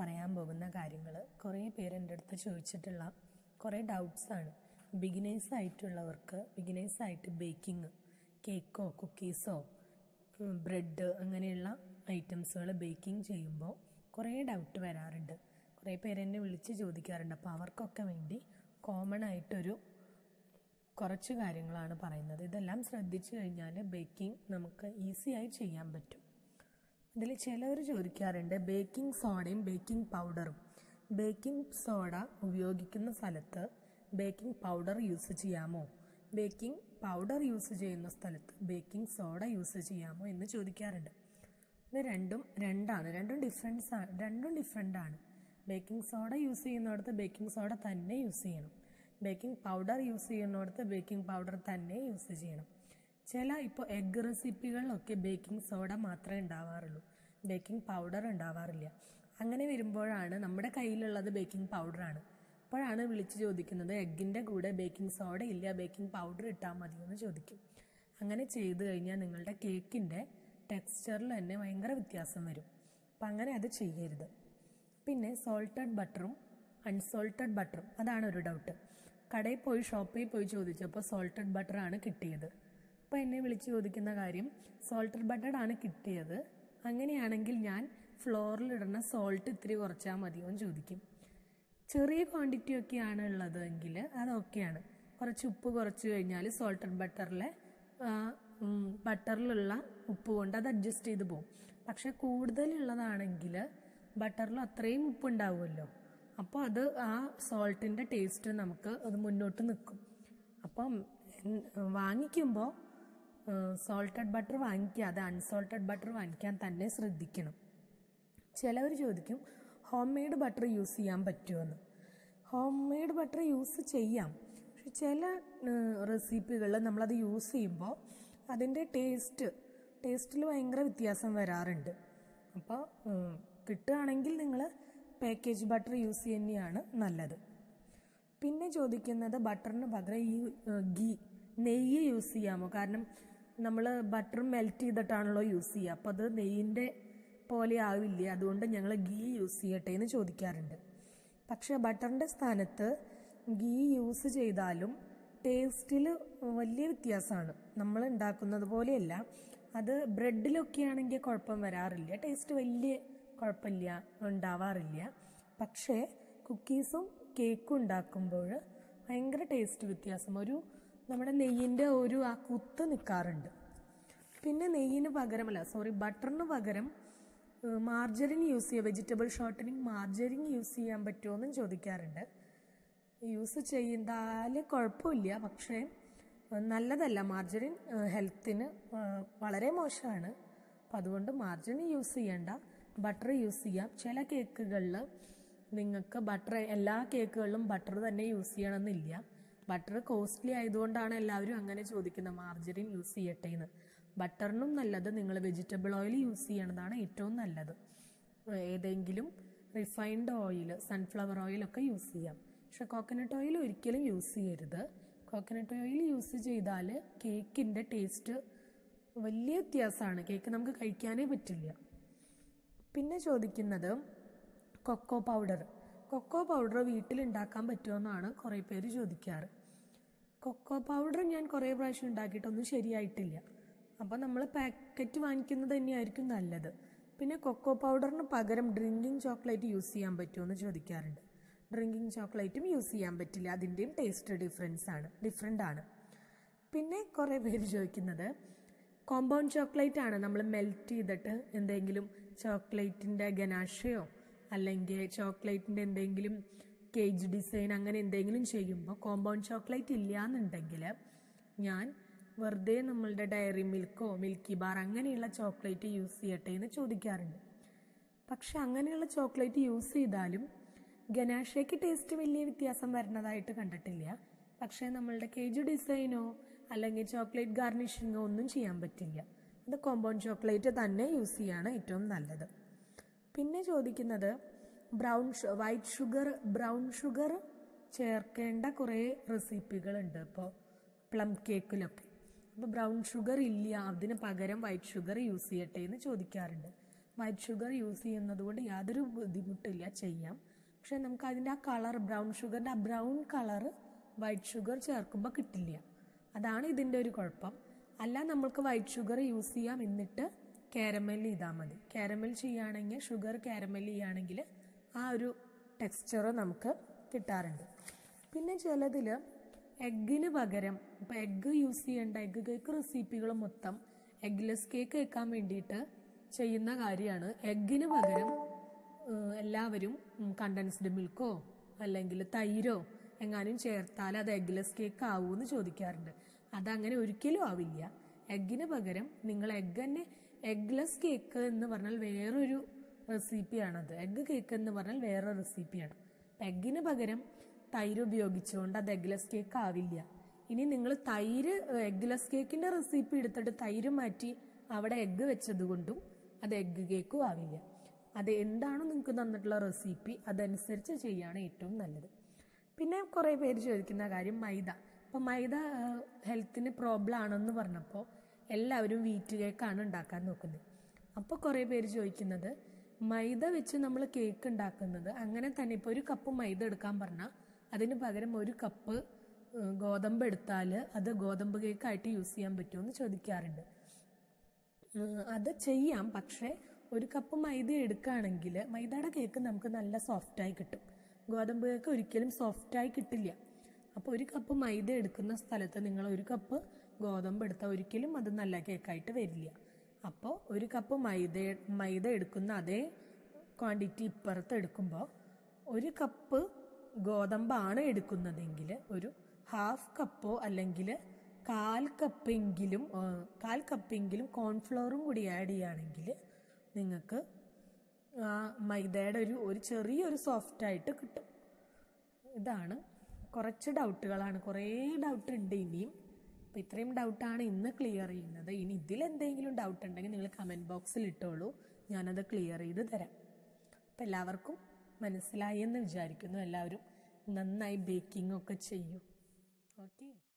പറയാൻ പോകുന്ന കാര്യങ്ങൾ കുറേ പേര് എന്റെ അടുത്ത് ചോദിച്ചിട്ടുള്ള കുറേ ഡൗട്ട്സാണ് ബിഗിനേഴ്സ് ആയിട്ടുള്ളവർക്ക് ബിഗിനേഴ്സ് ആയിട്ട് ബേക്കിംഗ് കേക്കോ കുക്കീസോ ബ്രെഡ് അങ്ങനെയുള്ള ഐറ്റംസുകൾ ബേക്കിംഗ് ചെയ്യുമ്പോൾ കുറേ ഡൗട്ട് വരാറുണ്ട്. കുറേ പേരെന്നെ വിളിച്ച് ചോദിക്കാറുണ്ട്. അപ്പോൾ അവർക്കൊക്കെ വേണ്ടി കോമൺ ആയിട്ടൊരു കുറച്ച് കാര്യങ്ങളാണ് പറയുന്നത്. ഇതെല്ലാം ശ്രദ്ധിച്ചു കഴിഞ്ഞാൽ ബേക്കിംഗ് നമുക്ക് ഈസിയായി ചെയ്യാൻ പറ്റും. ഇതിൽ ചിലവർ ചോദിക്കാറുണ്ട് ബേക്കിംഗ് സോഡയും ബേക്കിംഗ് പൗഡറും ബേക്കിംഗ് സോഡ ഉപയോഗിക്കുന്ന സ്ഥലത്ത് ബേക്കിംഗ് പൗഡർ യൂസ് ചെയ്യാമോ? ബേക്കിംഗ് പൗഡർ യൂസ് ചെയ്യുന്ന സ്ഥലത്ത് ബേക്കിംഗ് സോഡ യൂസ് ചെയ്യാമോ? എന്ന് ചോദിക്കാറുണ്ട്. ഇത് രണ്ടും രണ്ടാണ്. രണ്ടും ഡിഫറൻസ് ആണ് രണ്ടും ഡിഫറെന്റ് ആണ്. ബേക്കിംഗ് സോഡ യൂസ് ചെയ്യുന്നിടത്ത് ബേക്കിംഗ് സോഡ തന്നെ യൂസ് ചെയ്യണം. ബേക്കിംഗ് പൗഡർ യൂസ് ചെയ്യുന്നിടത്ത് ബേക്കിംഗ് പൗഡർ തന്നെ യൂസ് ചെയ്യണം. ചില ഇപ്പോൾ എഗ് റെസിപ്പികളിലൊക്കെ ബേക്കിംഗ് സോഡ മാത്രമേ ഉണ്ടാവാറുള്ളൂ. ബേക്കിംഗ് പൗഡർ ഉണ്ടാവാറില്ല. അങ്ങനെ വരുമ്പോഴാണ് നമ്മുടെ കയ്യിലുള്ളത് ബേക്കിംഗ് പൗഡറാണ്. അപ്പോഴാണ് വിളിച്ച് ചോദിക്കുന്നത് എഗ്ഗിന്റെ കൂടെ ബേക്കിംഗ് സോഡ ഇല്ല ബേക്കിംഗ് പൗഡർ ഇട്ടാൽ മതിയോ എന്ന് ചോദിക്കും. അങ്ങനെ ചെയ്തു കഴിഞ്ഞാൽ നിങ്ങളുടെ കേക്കിന്റെ ടെക്സ്ചറിൽ തന്നെ ഭയങ്കര വ്യത്യാസം വരും. അപ്പം അങ്ങനെ അത് ചെയ്യരുത്. പിന്നെ സോൾട്ടഡ് ബട്ടറും അൺസോൾട്ടഡ് ബട്ടറും അതാണ് ഒരു ഡൗട്ട്. കടയിൽ പോയി ഷോപ്പിൽ പോയി ചോദിച്ചപ്പോൾ സോൾട്ടഡ് ബട്ടറാണ് കിട്ടിയത്. അപ്പോൾ എന്നെ വിളിച്ച് ചോദിക്കുന്ന കാര്യം സോൾട്ടഡ് ബട്ടർ ആണ് കിട്ടിയത്? അങ്ങനെയാണെങ്കിൽ ഞാൻ ഫ്ലോറിലിടുന്ന സോൾട്ട് ഇത്തിരി കുറച്ചാൽ മതിയോ എന്ന് ചോദിക്കും. ചെറിയ ക്വാണ്ടിറ്റി ഒക്കെയാണ് ഉള്ളത് എങ്കിൽ അതൊക്കെയാണ് കുറച്ച് ഉപ്പ് കുറച്ച് കഴിഞ്ഞാൽ സോൾട്ടഡ് ബട്ടറിലെ ബട്ടറിലുള്ള ഉപ്പ് കൊണ്ട് അത് അഡ്ജസ്റ്റ് ചെയ്ത് പോകും പക്ഷെ കൂടുതലുള്ളതാണെങ്കിൽ ബട്ടറിൽ അത്രയും ഉപ്പ് ഉണ്ടാവുമല്ലോ. അപ്പോൾ അത് ആ സോൾട്ടിന്റെ ടേസ്റ്റ് നമുക്ക് അത് മുന്നോട്ട് നിൽക്കും അപ്പം വാങ്ങിക്കുമ്പോൾ സോൾട്ടഡ് ബട്ടർ വാങ്ങിക്കാതെ അൺസോൾട്ടഡ് ബട്ടർ വാങ്ങിക്കാൻ തന്നെ ശ്രദ്ധിക്കണം. ചിലവർ ചോദിക്കും ഹോം മെയ്ഡ് ബട്ടർ യൂസ് ചെയ്യാൻ പറ്റുമെന്ന് ഹോം മെയ്ഡ് ബട്ടർ യൂസ് ചെയ്യാം. പക്ഷെ ചില റെസിപ്പികളിൽ നമ്മളത് യൂസ് ചെയ്യുമ്പോൾ അതിന്റെ ടേസ്റ്റ് ടേസ്റ്റിൽ ഭയങ്കര വ്യത്യാസം വരാറുണ്ട്. അപ്പോൾ കിട്ടുകയാണെങ്കിൽ നിങ്ങൾ പാക്കേജ് ബട്ടർ യൂസ് തന്നെയാണ് നല്ലത്. പിന്നെ ചോദിക്കുന്നത് ബട്ടറിന് പകരം ഈ ഗീ നെയ്യ് യൂസ് ചെയ്യാമോ? കാരണം നമ്മൾ ബട്ടർ മെൽറ്റ് ചെയ്തിട്ടാണല്ലോ യൂസ് ചെയ്യുക. അപ്പോൾ അത് നെയ്യിന്റെ പോലെ ആവില്ല? അതുകൊണ്ട് ഞങ്ങൾ ഗീ യൂസ് ചെയ്യട്ടെ എന്ന് ചോദിക്കാറുണ്ട്. പക്ഷേ ബട്ടറിന്റെ സ്ഥാനത്ത് ഗീ യൂസ് ചെയ്താലും ടേസ്റ്റിൽ വലിയ വ്യത്യാസമാണ്. നമ്മൾ ഉണ്ടാക്കുന്നത് പോലെയല്ല. അത് ബ്രെഡിലൊക്കെ ആണെങ്കിൽ കുഴപ്പം വരാറില്ല. ടേസ്റ്റ് വലിയ കുഴപ്പമില്ല ഉണ്ടാവാറില്ല. പക്ഷേ കുക്കീസും കേക്കും ഉണ്ടാക്കുമ്പോൾ ഭയങ്കര ടേസ്റ്റ് വ്യത്യാസം. ഒരു നമ്മുടെ നെയ്യിന്റെ ഒരു ആ കുത്ത് നിൽക്കാറുണ്ട് പിന്നെ നെയ്യിന് പകരമല്ല സോറി ബട്ടറിന് പകരം മാർജറിൻ യൂസ് ചെയ്യുക വെജിറ്റബിൾ ഷോർട്ടനിങ് മാർജറിൻ യൂസ് ചെയ്യാൻ പറ്റുമോ ചോദിക്കാറുണ്ട്. യൂസ് ചെയ്താൽ കുഴപ്പമില്ല പക്ഷേ നല്ലതല്ല. മാർജറിൻ ഹെൽത്തിന് വളരെ മോശമാണ്. അപ്പം അതുകൊണ്ട് മാർജറിൻ യൂസ് ചെയ്യേണ്ട ബട്ടർ യൂസ് ചെയ്യാം. ചില കേക്കുകളിൽ നിങ്ങൾക്ക് ബട്ടർ എല്ലാ കേക്കുകളിലും ബട്ടർ തന്നെ യൂസ് ചെയ്യണമെന്നില്ല. ബട്ടർ കോസ്റ്റ്ലി ആയതുകൊണ്ടാണ് എല്ലാവരും അങ്ങനെ ചോദിക്കുന്നത് മാർജറിൻ യൂസ് ചെയ്യട്ടെ എന്ന് ബട്ടറിനും നല്ലത് നിങ്ങൾ വെജിറ്റബിൾ ഓയിൽ യൂസ് ചെയ്യണതാണ് ഏറ്റവും നല്ലത്. ഏതെങ്കിലും റിഫൈൻഡ് ഓയിൽ സൺഫ്ലവർ ഓയിലൊക്കെ യൂസ് ചെയ്യാം. പക്ഷെ കോക്കനട്ട് ഓയിൽ ഒരിക്കലും യൂസ് ചെയ്യരുത്. കോക്കനട്ട് ഓയിൽ യൂസ് ചെയ്താൽ കേക്കിന്റെ ടേസ്റ്റ് വലിയ വ്യത്യാസമാണ്. കേക്ക് നമുക്ക് കഴിക്കാനേ പറ്റില്ല. പിന്നെ ചോദിക്കുന്നത് കൊക്കോ പൗഡർ. കൊക്കോ പൗഡർ വീട്ടിലുണ്ടാക്കാൻ പറ്റുമെന്നാണ് കുറേ പേര് ചോദിക്കാറ്. കൊക്കോ പൗഡർ ഞാൻ കുറേ പ്രാവശ്യം ഉണ്ടാക്കിയിട്ടൊന്നും ശരിയായിട്ടില്ല. അപ്പോൾ നമ്മൾ പാക്കറ്റ് വാങ്ങിക്കുന്നത് തന്നെയായിരിക്കും നല്ലത്. പിന്നെ കൊക്കോ പൗഡറിന് പകരം ഡ്രിങ്കിങ് ചോക്ലേറ്റ് യൂസ് ചെയ്യാൻ പറ്റുമോ എന്ന് ചോദിക്കാറുണ്ട്. ഡ്രിങ്കിങ് ചോക്ലേറ്റും യൂസ് ചെയ്യാൻ പറ്റില്ല. അതിന്റെയും ടേസ്റ്റ് ഡിഫറൻസ് ആണ് ഡിഫറെന്റ് ആണ്. പിന്നെ കുറേ പേര് ചോദിക്കുന്നത് കോമ്പൗണ്ട് ചോക്ലേറ്റ് ആണ് നമ്മൾ മെൽറ്റ് ചെയ്തിട്ട് എന്തെങ്കിലും ചോക്ലേറ്റിന്റെ ഗനാഷയോ അല്ലെങ്കിൽ ചോക്ലേറ്റിന്റെ എന്തെങ്കിലും കേജ് ഡിസൈൻ അങ്ങനെ എന്തെങ്കിലും ചെയ്യുമ്പോൾ കോമ്പൗണ്ട് ചോക്ലേറ്റ് ഇല്ല എന്നുണ്ടെങ്കിൽ ഞാൻ വെറുതെ നമ്മളുടെ ഡയറി മിൽക്കോ മിൽക്കി ബാർ അങ്ങനെയുള്ള ചോക്ലേറ്റ് യൂസ് ചെയ്യട്ടെ എന്ന് ചോദിക്കാറുണ്ട്. പക്ഷെ അങ്ങനെയുള്ള ചോക്ലേറ്റ് യൂസ് ചെയ്താലും ഗനാഷയ്ക്ക് ടേസ്റ്റ് വലിയ വ്യത്യാസം വരുന്നതായിട്ട് കണ്ടിട്ടില്ല. പക്ഷേ നമ്മളുടെ കേജ് ഡിസൈനോ അല്ലെങ്കിൽ ചോക്ലേറ്റ് ഗാർണിഷിങ്ങോ ഒന്നും ചെയ്യാൻ പറ്റില്ല. അത് കോമ്പൗണ്ട് ചോക്ലേറ്റ് തന്നെ യൂസ് ചെയ്യാണ് ഏറ്റവും നല്ലത്. പിന്നെ ചോദിക്കുന്നത് brown white sugar brown sugar ചേർക്കേണ്ട കുറേ റെസിപ്പികളുണ്ട് ഇപ്പോൾ പ്ലം കേക്കിലൊക്കെ. അപ്പോൾ ബ്രൗൺ ഷുഗർ ഇല്ല അതിന് പകരം വൈറ്റ് ഷുഗർ യൂസ് ചെയ്യട്ടെ എന്ന് ചോദിക്കാറുണ്ട്. വൈറ്റ് ഷുഗർ യൂസ് ചെയ്യുന്നത് കൊണ്ട് യാതൊരു ബുദ്ധിമുട്ടില്ല ചെയ്യാം. പക്ഷെ നമുക്ക് അതിന്റെ ആ കളർ ബ്രൗൺ ഷുഗറിന്റെ ആ ബ്രൗൺ കളർ വൈറ്റ് ഷുഗർ ചേർക്കുമ്പോൾ കിട്ടില്ല. അതാണ് ഇതിന്റെ ഒരു കുഴപ്പം. അല്ല നമ്മൾക്ക് വൈറ്റ് ഷുഗർ യൂസ് ചെയ്യാം എന്നിട്ട് കാരമൽ ചെയ്താൽ മതി. കാരമൽ ചെയ്യുകയാണെങ്കിൽ ഷുഗർ കാരമൽ ചെയ്യുകയാണെങ്കിൽ ആ ഒരു ടെക്സ്ചർ നമുക്ക് കിട്ടാറുണ്ട്. പിന്നെ ചിലതിൽ എഗ്ഗിന് പകരം ഇപ്പോൾ എഗ്ഗ് യൂസ് ചെയ്യേണ്ട എഗ്ഗ് കേക്ക് റെസിപ്പികൾ മൊത്തം എഗ്ലെസ് കേക്ക് വെക്കാൻ വേണ്ടിയിട്ട് ചെയ്യുന്ന കാര്യമാണ്. എഗ്ഗിന് പകരം എല്ലാവരും കണ്ടൻസ്ഡ് മിൽക്കോ അല്ലെങ്കിൽ തൈരോ എങ്ങാനും ചേർത്താൽ അത് എഗ്ലെസ് കേക്ക് ആവുമെന്ന് ചോദിക്കാറുണ്ട്. അതങ്ങനെ ഒരിക്കലും ആവില്ല. എഗ്ഗിന് പകരം നിങ്ങൾ എഗ്ഗ് തന്നെ എഗ്ലെസ് കേക്ക് എന്ന് പറഞ്ഞാൽ വേറൊരു റെസിപ്പിയാണത് എഗ്ഗ് കേക്ക് എന്ന് പറഞ്ഞാൽ വേറെ റെസിപ്പിയാണ് എഗ്ഗിന് പകരം തൈര് ഉപയോഗിച്ചുകൊണ്ട് അത് എഗ്ലെസ് കേക്ക് ആവില്ല. ഇനി നിങ്ങൾ തൈര് എഗ്ലെസ് കേക്കിന്റെ റെസിപ്പി എടുത്തിട്ട് തൈര് മാറ്റി അവിടെ എഗ്ഗ് വെച്ചത് കൊണ്ടും അത് എഗ്ഗ് കേക്കും ആവില്ല. അത് എന്താണോ നിങ്ങൾക്ക് തന്നിട്ടുള്ള റെസിപ്പി അതനുസരിച്ച് ചെയ്യാണ് ഏറ്റവും നല്ലത്. പിന്നെ കുറേ പേര് ചോദിക്കുന്ന കാര്യം മൈദ. അപ്പോൾ മൈദ ഹെൽത്തിന് പ്രോബ്ലം ആണെന്ന് പറഞ്ഞപ്പോൾ എല്ലാവരും വീറ്റ് കേക്കാണ് ഉണ്ടാക്കാൻ നോക്കുന്നത്. അപ്പോൾ കുറേ പേര് ചോദിക്കുന്നത് മൈദ വെച്ച് നമ്മൾ കേക്ക് ഉണ്ടാക്കുന്നത് അങ്ങനെ തന്നെ ഇപ്പോൾ ഒരു കപ്പ് മൈദ എടുക്കാൻ പറഞ്ഞാൽ അതിന് പകരം ഒരു കപ്പ് ഗോതമ്പ് എടുത്താൽ അത് ഗോതമ്പ് കേക്കായിട്ട് യൂസ് ചെയ്യാൻ പറ്റുമോ എന്ന് ചോദിക്കാറുണ്ട് അത് ചെയ്യാം പക്ഷേ ഒരു കപ്പ് മൈദ എടുക്കുകയാണെങ്കിൽ മൈദയുടെ കേക്ക് നമുക്ക് നല്ല സോഫ്റ്റായി കിട്ടും. ഗോതമ്പ് കേക്ക് ഒരിക്കലും സോഫ്റ്റായി കിട്ടില്ല. അപ്പോൾ ഒരു കപ്പ് മൈദ എടുക്കുന്ന സ്ഥലത്ത് നിങ്ങൾ ഒരു കപ്പ് ഗോതമ്പ് എടുത്താൽ ഒരിക്കലും അത് നല്ല കേക്കായിട്ട് വരില്ല. അപ്പോൾ ഒരു കപ്പ് മൈദ മൈദ എടുക്കുന്ന അതേ ക്വാണ്ടിറ്റി ഇപ്പുറത്ത് എടുക്കുമ്പോൾ ഒരു കപ്പ് ഗോതമ്പാണ് എടുക്കുന്നതെങ്കിൽ ഒരു ഹാഫ് കപ്പോ അല്ലെങ്കിൽ കാൽ കപ്പെങ്കിലും കാൽ കപ്പെങ്കിലും കോൺഫ്ലോറും കൂടി ആഡ് ചെയ്യുകയാണെങ്കിൽ നിങ്ങൾക്ക് മൈദയുടെ ഒരു ഒരു ചെറിയൊരു സോഫ്റ്റ് ആയിട്ട് കിട്ടും. ഇതാണ് കുറച്ച് ഡൗട്ടുകളാണ്. കുറേ ഡൗട്ട് ഉണ്ട് ഇനിയും. അപ്പോൾ ഇത്രയും ഡൗട്ടാണ് ഇന്ന് ക്ലിയർ ചെയ്യുന്നത്. ഇനി ഇതിലെന്തെങ്കിലും ഡൗട്ട് ഉണ്ടെങ്കിൽ നിങ്ങൾ കമന്റ് ബോക്സിൽ ഇട്ടോളൂ. ഞാനത് ക്ലിയർ ചെയ്ത് തരാം. അപ്പോൾ എല്ലാവർക്കും മനസ്സിലായി എന്ന് വിചാരിക്കുന്നു. എല്ലാവരും നന്നായി ബേക്കിംഗ് ഒക്കെ ചെയ്യൂ. ഓക്കെ